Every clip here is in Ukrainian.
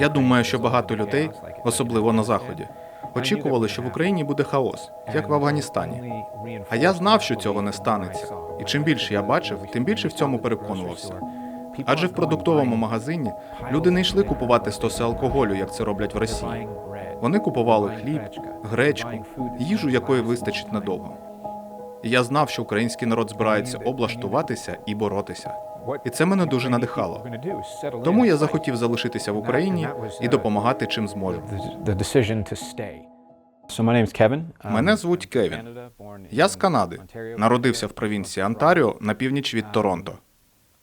Я думаю, що багато людей, особливо на заході, очікували, що в Україні буде хаос, як в Афганістані. А я знав, що цього не станеться. І чим більше я бачив, тим більше в цьому переконувався. Адже в продуктовому магазині люди не йшли купувати стоси алкоголю, як це роблять в Росії. Вони купували хліб, гречку, їжу, якої вистачить надовго. І я знав, що український народ збирається облаштуватися і боротися. І це мене дуже надихало. Тому я захотів залишитися в Україні і допомагати чим зможу. Um, Мене звуть Кевін. Я з Канади. Народився в провінції Онтаріо на північ від Торонто.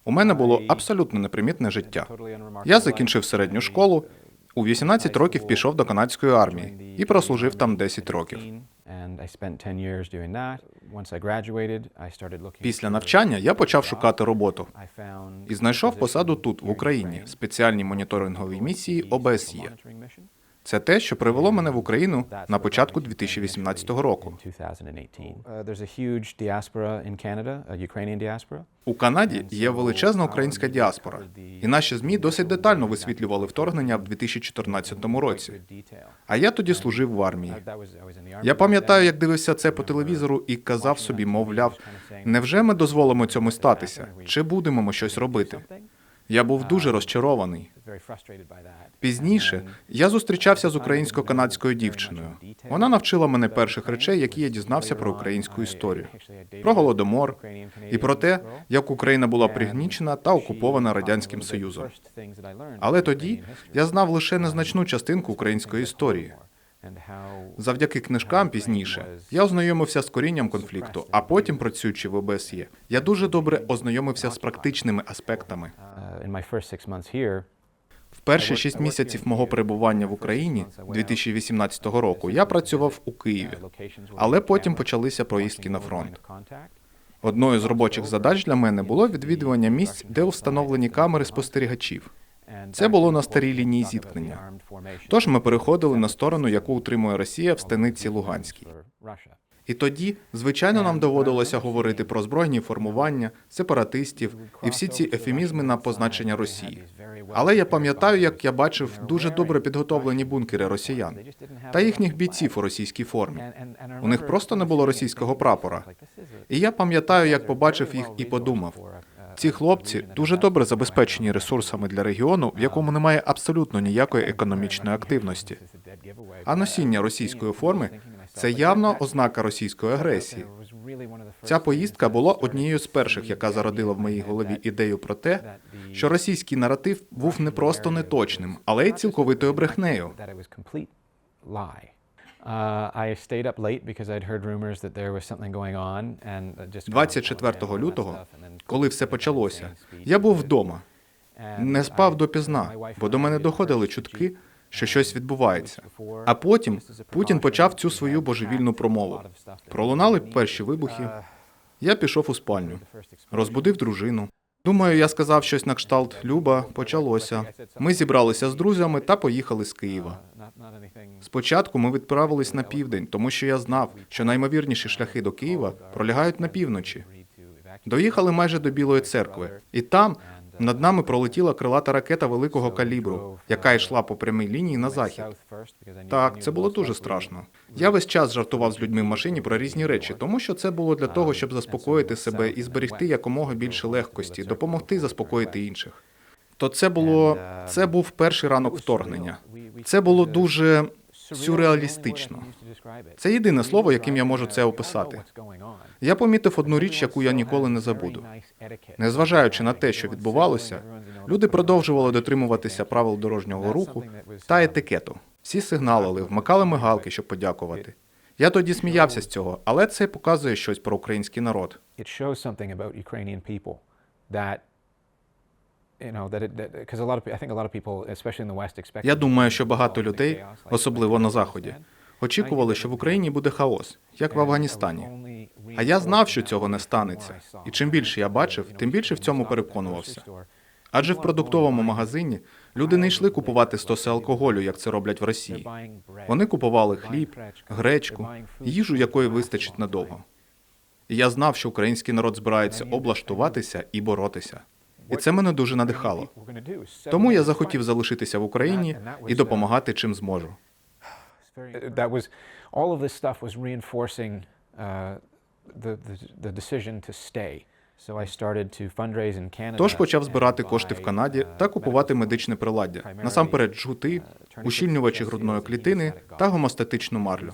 У мене було абсолютно непримітне життя. Я закінчив середню школу. У 18 років пішов до канадської армії і прослужив там 10 років. And I spent 10 years doing that. Once I graduated, I started looking. Після навчання я почав шукати роботу і знайшов посаду тут, в Україні, спеціальній моніторинговій місії ОБСЄ. Це те, що привело мене в Україну на початку 2018 року. In 2018. There's a huge diaspora in Canada, a Ukrainian diaspora. У Канаді є величезна українська діаспора, і наші змі досить детально висвітлювали вторгнення в 2014 році. А я тоді служив в армії. Я пам'ятаю, як дивився це по телевізору і казав собі, мовляв, невже ми дозволимо цьому статися? Чи будемо ми щось робити? Я був дуже розчарований. Пізніше я зустрічався з українсько-канадською дівчиною. Вона навчила мене перших речей, які я дізнався про українську історію, про голодомор і про те, як Україна була пригнічена та окупована радянським союзом. Але тоді я знав лише незначну частинку української історії. Завдяки книжкам пізніше я ознайомився з корінням конфлікту, а потім, працюючи в ОБСЄ, я дуже добре ознайомився з практичними аспектами. Uh, В перші шість місяців мого перебування в Україні 2018 року я працював у Києві, але потім почалися поїздки на фронт. Одною з робочих задач для мене було відвідування місць, де встановлені камери спостерігачів. Це було на старій лінії зіткнення. Тож ми переходили на сторону, яку утримує Росія в станиці Луганській. І тоді, звичайно, нам доводилося говорити про збройні формування, сепаратистів і всі ці ефемізми на позначення Росії. Але я пам'ятаю, як я бачив дуже добре підготовлені бункери росіян та їхніх бійців у російській формі. У них просто не було російського прапора. І я пам'ятаю, як побачив їх і подумав. Ці хлопці дуже добре забезпечені ресурсами для регіону, в якому немає абсолютно ніякої економічної активності. А носіння російської форми це явно ознака російської агресії. Ця поїздка була однією з перших, яка зародила в моїй голові ідею про те, що російський наратив був не просто неточним, але й цілковитою брехнею. Uh, I stayed up late because I'd heard rumors that there was something going on and uh, just 24 лютого, коли все почалося, я був вдома, не спав допізна, бо до мене доходили чутки, що щось відбувається. А потім Путін почав цю свою божевільну промову. Пролунали перші вибухи. Я пішов у спальню, розбудив дружину. Думаю, я сказав щось на кшталт Люба, почалося. Ми зібралися з друзями та поїхали з Києва. Спочатку ми відправились на південь, тому що я знав, що наймовірніші шляхи до Києва пролягають на півночі. Доїхали майже до Білої церкви, і там над нами пролетіла крилата ракета великого калібру, яка йшла по прямій лінії на захід. Так, це було дуже страшно. Я весь час жартував з людьми в машині про різні речі, тому що це було для того, щоб заспокоїти себе і зберегти якомога більше легкості, допомогти заспокоїти інших. То це було це був перший ранок вторгнення. Це було дуже сюрреалістично. Це єдине слово, яким я можу це описати. Я помітив одну річ, яку я ніколи не забуду. Незважаючи на те, що відбувалося, люди продовжували дотримуватися правил дорожнього руху та етикету. Всі сигналили, вмикали мигалки, щоб подякувати. Я тоді сміявся з цього, але це показує щось про український народ. Я думаю, що багато людей, особливо на заході, очікували, що в Україні буде хаос, як в Афганістані. А я знав, що цього не станеться. І чим більше я бачив, тим більше в цьому переконувався. Адже в продуктовому магазині люди не йшли купувати стоси алкоголю, як це роблять в Росії. Вони купували хліб, гречку, їжу, якої вистачить надовго. І я знав, що український народ збирається облаштуватися і боротися. І це мене дуже надихало. Тому я захотів залишитися в Україні і допомагати чим зможу. Uh, the decision to stay. Тож почав збирати кошти в Канаді uh, та купувати медичне приладдя, насамперед жгути, uh, ущільнювачі грудної клітини та гомостатичну марлю.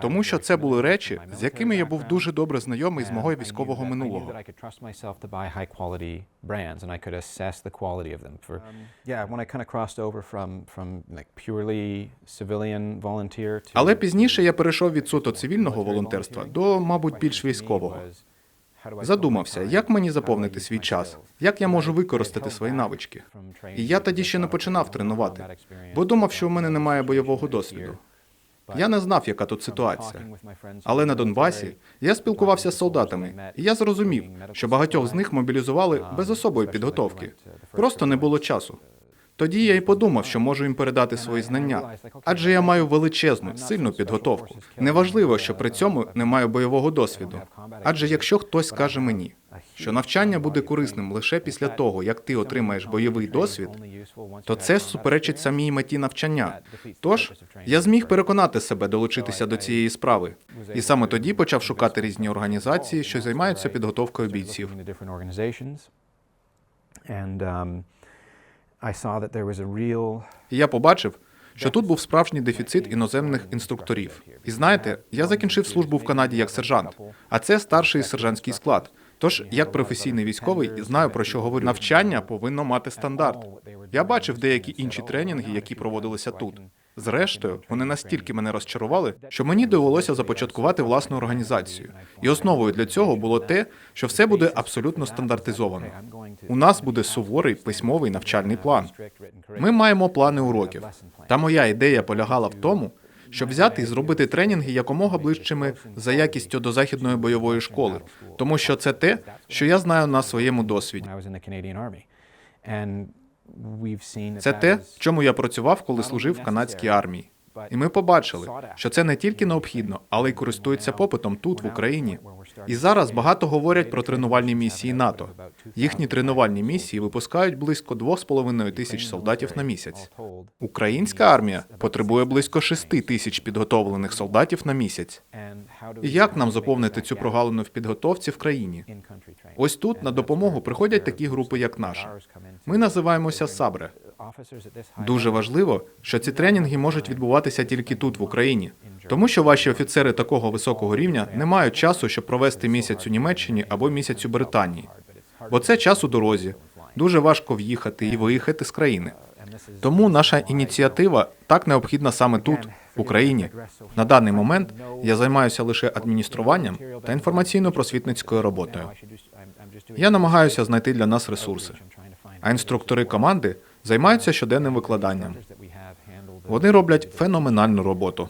Тому що це були речі, з якими я був дуже добре знайомий з мого військового минулого. Але пізніше я перейшов від суто цивільного волонтерства до, мабуть, більш військового. Задумався, як мені заповнити свій час, як я можу використати свої навички. І я тоді ще не починав тренувати, бо думав, що у мене немає бойового досвіду. Я не знав, яка тут ситуація. Але на Донбасі я спілкувався з солдатами, і я зрозумів, що багатьох з них мобілізували без особої підготовки. Просто не було часу. Тоді я й подумав, що можу їм передати свої знання, адже я маю величезну, сильну підготовку. Неважливо, що при цьому не маю бойового досвіду. Адже якщо хтось скаже мені, що навчання буде корисним лише після того, як ти отримаєш бойовий досвід, то це суперечить самій меті навчання. Тож я зміг переконати себе долучитися до цієї справи, і саме тоді почав шукати різні організації, що займаються підготовкою бійців. І я побачив, що тут був справжній дефіцит іноземних інструкторів. І знаєте, я закінчив службу в Канаді як сержант, а це старший сержантський склад. Тож, як професійний військовий, знаю про що говорю. Навчання повинно мати стандарт. Я бачив деякі інші тренінги, які проводилися тут. Зрештою, вони настільки мене розчарували, що мені довелося започаткувати власну організацію. І основою для цього було те, що все буде абсолютно стандартизовано. У нас буде суворий письмовий навчальний план. Ми маємо плани уроків. Та моя ідея полягала в тому, щоб взяти і зробити тренінги якомога ближчими за якістю до західної бойової школи, тому що це те, що я знаю на своєму досвіді. Це те, в чому я працював, коли служив в канадській армії. І ми побачили, що це не тільки необхідно, але й користується попитом тут, в Україні. І зараз багато говорять про тренувальні місії НАТО. Їхні тренувальні місії випускають близько 2,5 тисяч солдатів на місяць. Українська армія потребує близько 6 тисяч підготовлених солдатів на місяць. І як нам заповнити цю прогалину в підготовці в країні? Ось тут на допомогу приходять такі групи, як наша. Ми називаємося Сабре. Дуже важливо, що ці тренінги можуть відбуватися тільки тут, в Україні, тому що ваші офіцери такого високого рівня не мають часу, щоб провести місяць у Німеччині або місяць у Британії. Бо це час у дорозі. Дуже важко в'їхати і виїхати з країни. Тому наша ініціатива так необхідна саме тут, в Україні. На даний момент я займаюся лише адмініструванням та інформаційно-просвітницькою роботою. Я намагаюся знайти для нас ресурси. А інструктори команди займаються щоденним викладанням. Вони роблять феноменальну роботу.